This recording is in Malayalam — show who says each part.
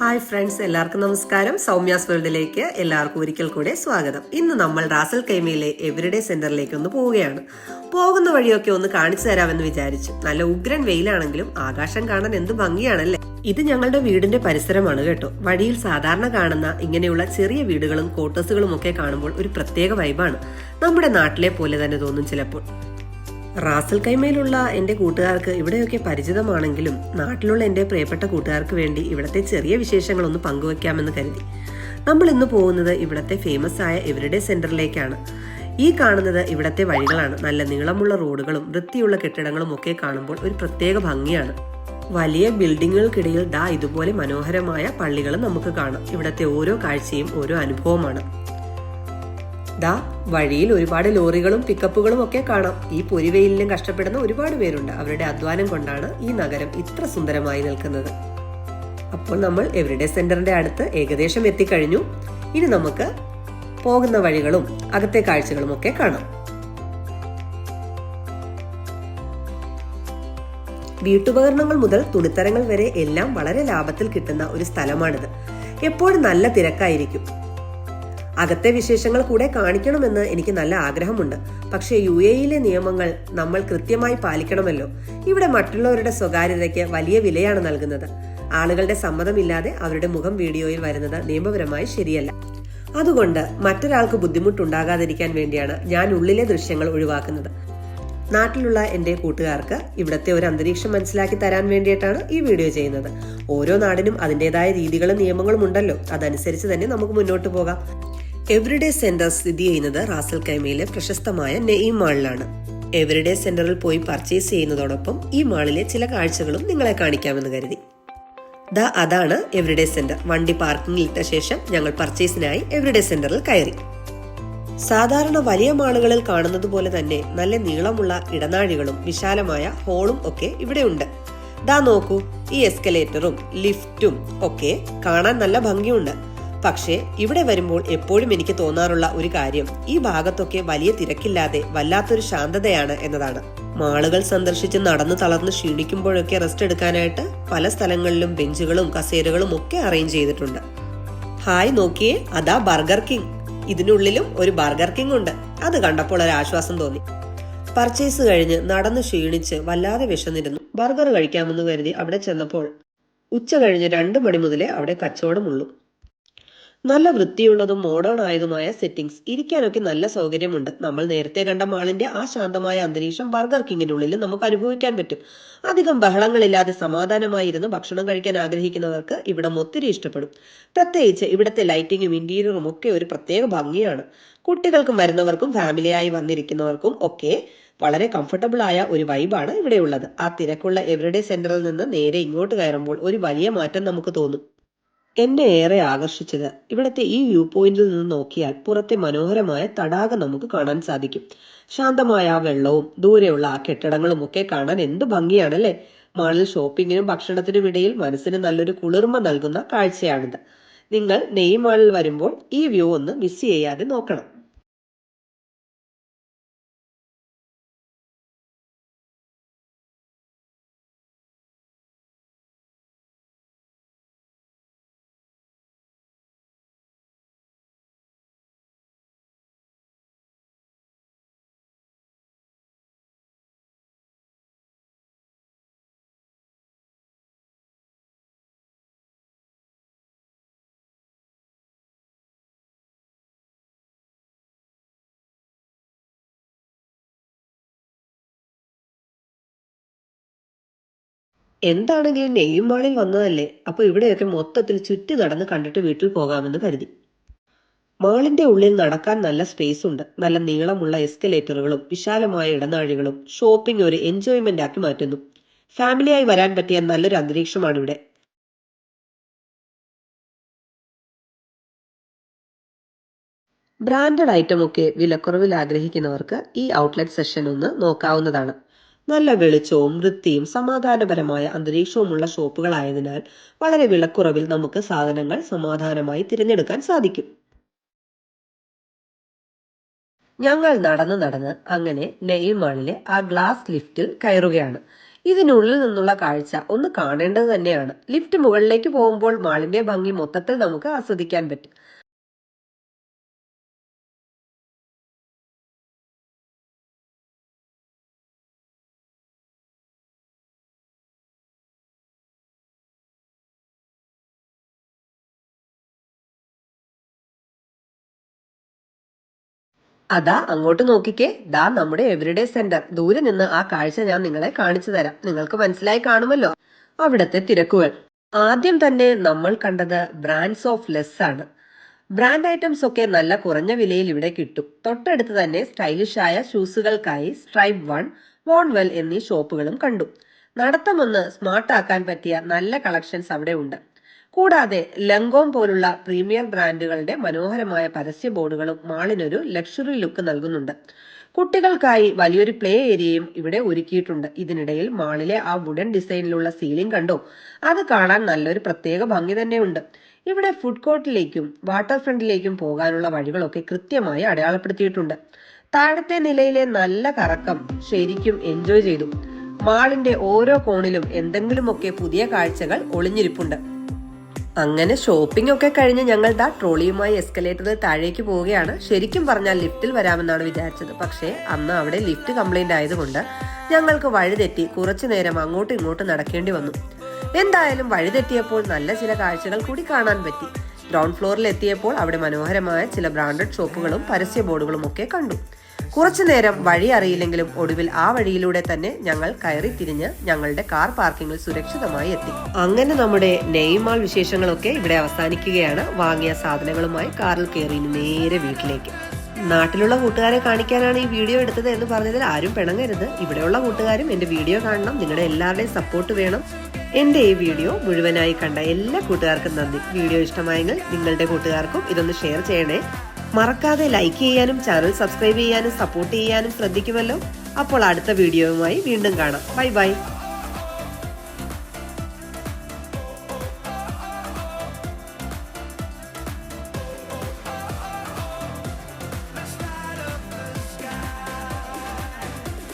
Speaker 1: ഹായ് ഫ്രണ്ട്സ് എല്ലാവർക്കും നമസ്കാരം. സൗമ്യാസ് വേൾഡിലേക്ക് എല്ലാവർക്കും ഒരിക്കൽ കൂടെ സ്വാഗതം. ഇന്ന് നമ്മൾ റാസൽ കൈമയിലെ എവരിഡേ സെന്ററിലേക്ക് ഒന്ന് പോവുകയാണ്. പോകുന്ന വഴിയൊക്കെ ഒന്ന് കാണിച്ചു തരാമെന്ന് വിചാരിച്ചു. നല്ല ഉഗ്രൻ വെയിലാണെങ്കിലും ആകാശം കാണാൻ എന്ത് ഭംഗിയാണല്ലേ? ഇത് ഞങ്ങളുടെ വീടിന്റെ പരിസരമാണ് കേട്ടോ. വഴിയിൽ സാധാരണ കാണുന്ന ഇങ്ങനെയുള്ള ചെറിയ വീടുകളും ക്വാർട്ടേഴ്സുകളും ഒക്കെ കാണുമ്പോൾ ഒരു പ്രത്യേക വൈബാണ് നമ്മുടെ നാട്ടിലെ പോലെ തന്നെ തോന്നും ചിലപ്പോൾ. റാസൽ കൈമയിലുള്ള എന്റെ കൂട്ടുകാർക്ക് ഇവിടെയൊക്കെ പരിചിതമാണെങ്കിലും നാട്ടിലുള്ള എന്റെ പ്രിയപ്പെട്ട കൂട്ടുകാർക്ക് വേണ്ടി ഇവിടുത്തെ ചെറിയ വിശേഷങ്ങളൊന്ന് പങ്കുവെക്കാമെന്ന് കരുതി. നമ്മൾ ഇന്ന് പോകുന്നത് ഇവിടുത്തെ ഫേമസ് ആയ എവരിഡേ സെന്ററിലേക്കാണ് ഈ കാണുന്നത് ഇവിടുത്തെ വഴികളാണ്. നല്ല നീളമുള്ള റോഡുകളും വൃത്തിയുള്ള കെട്ടിടങ്ങളും ഒക്കെ കാണുമ്പോൾ ഒരു പ്രത്യേക ഭംഗിയാണ്. വലിയ ബിൽഡിങ്ങുകൾക്കിടയിൽ ദാ ഇതുപോലെ മനോഹരമായ പള്ളികളും നമുക്ക് കാണാം. ഇവിടുത്തെ ഓരോ കാഴ്ചയും ഓരോ അനുഭവമാണ്. ദാ വഴിയിൽ ഒരുപാട് ലോറികളും പിക്കപ്പുകളും ഒക്കെ കാണാം. ഈ പൊരിവെയിലും കഷ്ടപ്പെടുന്ന ഒരുപാട് പേരുണ്ട്. അവരുടെ അധ്വാനം കൊണ്ടാണ് ഈ നഗരം ഇത്ര സുന്ദരമായി നിൽക്കുന്നത്. അപ്പോൾ നമ്മൾ എവരിഡേ സെന്ററിന്റെ അടുത്ത് ഏകദേശം എത്തിക്കഴിഞ്ഞു. ഇനി നമുക്ക് പോകുന്ന വഴികളും അകത്തെ കാഴ്ചകളും ഒക്കെ കാണാം. വീട്ടുപകരണങ്ങൾ മുതൽ തുണിത്തരങ്ങൾ വരെ എല്ലാം വളരെ ലാഭത്തിൽ കിട്ടുന്ന ഒരു സ്ഥലമാണിത്. എപ്പോഴും നല്ല തിരക്കായിരിക്കും. അകത്തെ വിശേഷങ്ങൾ കൂടെ കാണിക്കണമെന്ന് എനിക്ക് നല്ല ആഗ്രഹമുണ്ട്. പക്ഷേ യു എയിലെ നിയമങ്ങൾ നമ്മൾ കൃത്യമായി പാലിക്കണമല്ലോ. ഇവിടെ മറ്റുള്ളവരുടെ സ്വകാര്യതയ്ക്ക് വലിയ വിലയാണ് നൽകുന്നത്. ആളുകളുടെ സമ്മതമില്ലാതെ അവരുടെ മുഖം വീഡിയോയിൽ വരുന്നത് നിയമപരമായി ശരിയല്ല. അതുകൊണ്ട് മറ്റൊരാൾക്ക് ബുദ്ധിമുട്ടുണ്ടാകാതിരിക്കാൻ വേണ്ടിയാണ് ഞാൻ ഉള്ളിലെ ദൃശ്യങ്ങൾ ഒഴിവാക്കുന്നത്. നാട്ടിലുള്ള എന്റെ കൂട്ടുകാർക്ക് ഇവിടുത്തെ ഒരു അന്തരീക്ഷം മനസ്സിലാക്കി തരാൻ വേണ്ടിയിട്ടാണ് ഈ വീഡിയോ ചെയ്യുന്നത്. ഓരോ നാടിനും അതിന്റെതായ രീതികളും നിയമങ്ങളും ഉണ്ടല്ലോ അതനുസരിച്ച് തന്നെ നമുക്ക് മുന്നോട്ട് പോകാം. എവറിഡേ സെന്റർ സ്ഥിതി ചെയ്യുന്നത് റാസൽ കൈമയിലെ പ്രശസ്തമായ നെയ് മാളിലാണ്. എവറിഡേ സെന്ററിൽ പോയി പർച്ചേസ് ചെയ്യുന്നതോടൊപ്പം ഈ മാളിലെ ചില കാഴ്ചകളും നിങ്ങളെ കാണിക്കാമെന്ന് കരുതി. ദാ അതാണ് എവറിഡേ സെന്റർ. വണ്ടി പാർക്കിംഗിൽ ഇട്ട ശേഷം ഞങ്ങൾ പർച്ചേസിനായി എവറിഡേ സെന്ററിൽ കയറി. സാധാരണ വലിയ മാളുകളിൽ കാണുന്നത് പോലെ തന്നെ നല്ല നീളമുള്ള ഇടനാഴികളും വിശാലമായ ഹോളും ഒക്കെ ഇവിടെയുണ്ട് ദാ നോക്കൂ ഈ എസ്കലേറ്ററും ലിഫ്റ്റും ഒക്കെ കാണാൻ നല്ല ഭംഗിയുണ്ട്. പക്ഷേ ഇവിടെ വരുമ്പോൾ എപ്പോഴും എനിക്ക് തോന്നാറുള്ള ഒരു കാര്യം ഈ ഭാഗത്തൊക്കെ വലിയ തിരക്കില്ലാതെ വല്ലാത്തൊരു ശാന്തതയാണ് എന്നതാണ്. മാളുകൾ സന്ദർശിച്ച് നടന്നു തളർന്ന് ക്ഷീണിക്കുമ്പോഴൊക്കെ റെസ്റ്റ് എടുക്കാനായിട്ട് പല സ്ഥലങ്ങളിലും ബെഞ്ചുകളും കസേരകളും ഒക്കെ അറേഞ്ച് ചെയ്തിട്ടുണ്ട്. ഹായ് നോക്കിയേ അതാ ബർഗർ കിങ്. ഇതിനുള്ളിലും ഒരു ബർഗർ കിങ് ഉണ്ട്. അത് കണ്ടപ്പോൾ ഒരു ആശ്വാസം തോന്നി. പർച്ചേസ് കഴിഞ്ഞ് നടന്ന് ക്ഷീണിച്ച് വല്ലാതെ വിശന്നിരുന്നു. ബർഗർ കഴിക്കാമെന്ന് കരുതി അവിടെ ചെന്നപ്പോൾ ഉച്ച കഴിഞ്ഞ് രണ്ട് മണി മുതലേ അവിടെ കച്ചവടമുള്ളൂ നല്ല വൃത്തിയുള്ളതും മോഡേൺ ആയതുമായ സെറ്റിംഗ്സ് ഇരിക്കാനൊക്കെ നല്ല സൗകര്യമുണ്ട്. നമ്മൾ നേരത്തെ കണ്ട മാളിന്റെ ആ ശാന്തമായ അന്തരീക്ഷം ബർഗർ കിങ്ങിനുള്ളിൽ നമുക്ക് അനുഭവിക്കാൻ പറ്റും. അധികം ബഹളങ്ങളില്ലാതെ സമാധാനമായിരുന്ന് ഭക്ഷണം കഴിക്കാൻ ആഗ്രഹിക്കുന്നവർക്ക് ഇവിടം ഒത്തിരി ഇഷ്ടപ്പെടും. പ്രത്യേകിച്ച് ഇവിടുത്തെ ലൈറ്റിങ്ങും ഇന്റീരിയറും ഒക്കെ ഒരു പ്രത്യേക ഭംഗിയാണ്. കുട്ടികൾക്കും വരുന്നവർക്കും ഫാമിലിയായി വന്നിരിക്കുന്നവർക്കും ഒക്കെ വളരെ കംഫർട്ടബിൾ ആയ ഒരു വൈബാണ് ഇവിടെയുള്ളത്. ആ തിരക്കുള്ള എവറിഡേ സെന്ററിൽ നിന്ന് നേരെ ഇങ്ങോട്ട് കയറുമ്പോൾ ഒരു വലിയ മാറ്റം നമുക്ക് തോന്നും. എന്നെ ഏറെ ആകർഷിച്ചത്. ഇവിടുത്തെ ഈ വ്യൂ പോയിന്റിൽ നിന്ന് നോക്കിയാൽ പുറത്തെ മനോഹരമായ തടാകം നമുക്ക് കാണാൻ സാധിക്കും. ശാന്തമായ ആ വെള്ളവും ദൂരെയുള്ള ആ കെട്ടിടങ്ങളും ഒക്കെ കാണാൻ എന്ത് ഭംഗിയാണല്ലേ? മാളിൽ ഷോപ്പിങ്ങിനും ഭക്ഷണത്തിനും ഇടയിൽ മനസ്സിന് നല്ലൊരു കുളിർമ നൽകുന്ന കാഴ്ചയാണിത്. നിങ്ങൾ നെയ്മാളിൽ വരുമ്പോൾ ഈ വ്യൂ ഒന്ന് മിസ് ചെയ്യാതെ നോക്കണം. എന്താണെങ്കിലും നെയ്യും മാളിൽ വന്നതല്ലേ? അപ്പോൾ ഇവിടെയൊക്കെ മൊത്തത്തിൽ ചുറ്റി നടന്ന് കണ്ടിട്ട് വീട്ടിൽ പോകാമെന്ന് കരുതി. മാളിന്റെ ഉള്ളിൽ നടക്കാൻ നല്ല സ്പേസ് ഉണ്ട്. നല്ല നീളമുള്ള എസ്കലേറ്ററുകളും വിശാലമായ ഇടനാഴികളും ഷോപ്പിംഗ് ഒരു എൻജോയ്മെന്റ് ആക്കി മാറ്റുന്നു. ഫാമിലിയായി വരാൻ പറ്റിയ നല്ലൊരു അന്തരീക്ഷമാണ് ഇവിടെ. ബ്രാൻഡഡ് ഐറ്റം ഒക്കെ വിലക്കുറവിൽ ആഗ്രഹിക്കുന്നവർക്ക് ഈ ഔട്ട്ലെറ്റ് സെഷൻ ഒന്ന് നോക്കാവുന്നതാണ്. നല്ല വെളിച്ചവും വൃത്തിയും സമാധാനപരമായ അന്തരീക്ഷവുമുള്ള ഷോപ്പുകളായതിനാൽ വളരെ വിലക്കുറവിൽ നമുക്ക് സാധനങ്ങൾ സമാധാനമായി തിരഞ്ഞെടുക്കാൻ സാധിക്കും. ഞങ്ങൾ നടന്ന് നടന്ന് അങ്ങനെ നെയിൽ മാളിലെ ആ ഗ്ലാസ് ലിഫ്റ്റിൽ കയറുകയാണ്. ഇതിനുള്ളിൽ നിന്നുള്ള കാഴ്ച ഒന്ന് കാണേണ്ടത് തന്നെയാണ്. ലിഫ്റ്റ് മുകളിലേക്ക് പോകുമ്പോൾ മാളിന്റെ ഭംഗി മൊത്തത്തിൽ നമുക്ക് ആസ്വദിക്കാൻ പറ്റും. അതാ അങ്ങോട്ട് നോക്കിക്കേ. ദാ നമ്മുടെ എവരിഡേ സെന്റർ. ദൂരെ നിന്ന് ആ കാഴ്ച ഞാൻ നിങ്ങളെ കാണിച്ചു തരാം. നിങ്ങൾക്ക് മനസ്സിലായി കാണുമല്ലോ. അവിടത്തെ തിരക്കുകൾ. ആദ്യം തന്നെ നമ്മൾ കണ്ടത് ബ്രാൻഡ്സ് ഓഫ് ലെസ് ആണ്. ബ്രാൻഡ് ഐറ്റംസ് ഒക്കെ നല്ല കുറഞ്ഞ വിലയിൽ ഇവിടെ കിട്ടും. തൊട്ടടുത്ത് തന്നെ സ്റ്റൈലിഷ് ആയ ഷൂസുകൾക്കായി സ്ട്രൈപ്പ് വൺ വോൺവെൽ എന്നീ ഷോപ്പുകളും കണ്ടു. നടത്തമൊന്ന് സ്മാർട്ട് ആക്കാൻ പറ്റിയ നല്ല കളക്ഷൻസ് അവിടെ ഉണ്ട്. കൂടാതെ ലങ്കോം പോലുള്ള പ്രീമിയർ ബ്രാൻഡുകളുടെ മനോഹരമായ പരസ്യ ബോർഡുകളും മാളിനൊരു ലക്ഷറി ലുക്ക് നൽകുന്നുണ്ട്. കുട്ടികൾക്കായി വലിയൊരു പ്ലേ ഏരിയയും ഇവിടെ ഒരുക്കിയിട്ടുണ്ട്. ഇതിനിടയിൽ മാളിലെ ആ വുഡൻ ഡിസൈനിലുള്ള സീലിംഗ് കണ്ടോ? അത് കാണാൻ നല്ലൊരു പ്രത്യേക ഭംഗി തന്നെയുണ്ട്. ഇവിടെ ഫുഡ് കോർട്ടിലേക്കും വാട്ടർ ഫ്രണ്ടിലേക്കും പോകാനുള്ള വഴികളൊക്കെ കൃത്യമായി അടയാളപ്പെടുത്തിയിട്ടുണ്ട്. താഴത്തെ നിലയിലെ നല്ല കറക്കം ശരിക്കും എൻജോയ് ചെയ്തു. മാളിന്റെ ഓരോ കോണിലും എന്തെങ്കിലുമൊക്കെ പുതിയ കാഴ്ചകൾ ഒളിഞ്ഞിരിപ്പുണ്ട്. അങ്ങനെ ഷോപ്പിംഗ് ഒക്കെ കഴിഞ്ഞ് ഞങ്ങൾ ദാ ട്രോളിയുമായി എസ്കലേറ്ററിൽ താഴേക്ക് പോവുകയാണ്. ശരിക്കും പറഞ്ഞാൽ ലിഫ്റ്റിൽ വരാമെന്നാണ് വിചാരിച്ചത്. പക്ഷേ അന്ന് അവിടെ ലിഫ്റ്റ് കംപ്ലൈന്റ് ആയതുകൊണ്ട് ഞങ്ങൾക്ക് വഴിതെറ്റി കുറച്ചു നേരം അങ്ങോട്ടും ഇങ്ങോട്ടും നടക്കേണ്ടി വന്നു. എന്തായാലും വഴിതെറ്റിയപ്പോൾ നല്ല ചില കാഴ്ചകൾ കൂടി കാണാൻ പറ്റി. ഗ്രൗണ്ട് ഫ്ലോറിൽ എത്തിയപ്പോൾ അവിടെ മനോഹരമായ ചില ബ്രാൻഡഡ് ഷോപ്പുകളും പരസ്യ ബോർഡുകളും ഒക്കെ കണ്ടു. കുറച്ചു നേരം വഴി അറിയില്ലെങ്കിലും ഒടുവിൽ ആ വഴിയിലൂടെ തന്നെ ഞങ്ങൾ കയറി തിരിഞ്ഞ് ഞങ്ങളുടെ കാർ പാർക്കിംഗിൽ സുരക്ഷിതമായി എത്തി. അങ്ങനെ നമ്മുടെ നെയ്മാൾ വിശേഷങ്ങളൊക്കെ ഇവിടെ അവസാനിക്കുകയാണ്. വാങ്ങിയ സാധനങ്ങളുമായി കാറിൽ കയറി നേരെ വീട്ടിലേക്ക്. നാട്ടിലുള്ള കൂട്ടുകാരെ കാണിക്കാനാണ് ഈ വീഡിയോ എടുത്തത് എന്ന് പറഞ്ഞതിൽ ആരും പിണങ്ങരുത്. ഇവിടെയുള്ള കൂട്ടുകാരും എന്റെ വീഡിയോ കാണണം. നിങ്ങളുടെ എല്ലാവരുടെയും സപ്പോർട്ട് വേണം. എന്റെ ഈ വീഡിയോ മുഴുവനായി കണ്ട എല്ലാ കൂട്ടുകാർക്കും നന്ദി. വീഡിയോ ഇഷ്ടമായെങ്കിൽ നിങ്ങളുടെ കൂട്ടുകാർക്കും ഇതൊന്ന് ഷെയർ ചെയ്യണേ. മറക്കാതെ ലൈക്ക് ചെയ്യാനും ചാനൽ സബ്സ്ക്രൈബ് ചെയ്യാനും സപ്പോർട്ട് ചെയ്യാനും ശ്രദ്ധിക്കുമല്ലോ. അപ്പോൾ അടുത്ത വീഡിയോയുമായി വീണ്ടും കാണാം. Bye bye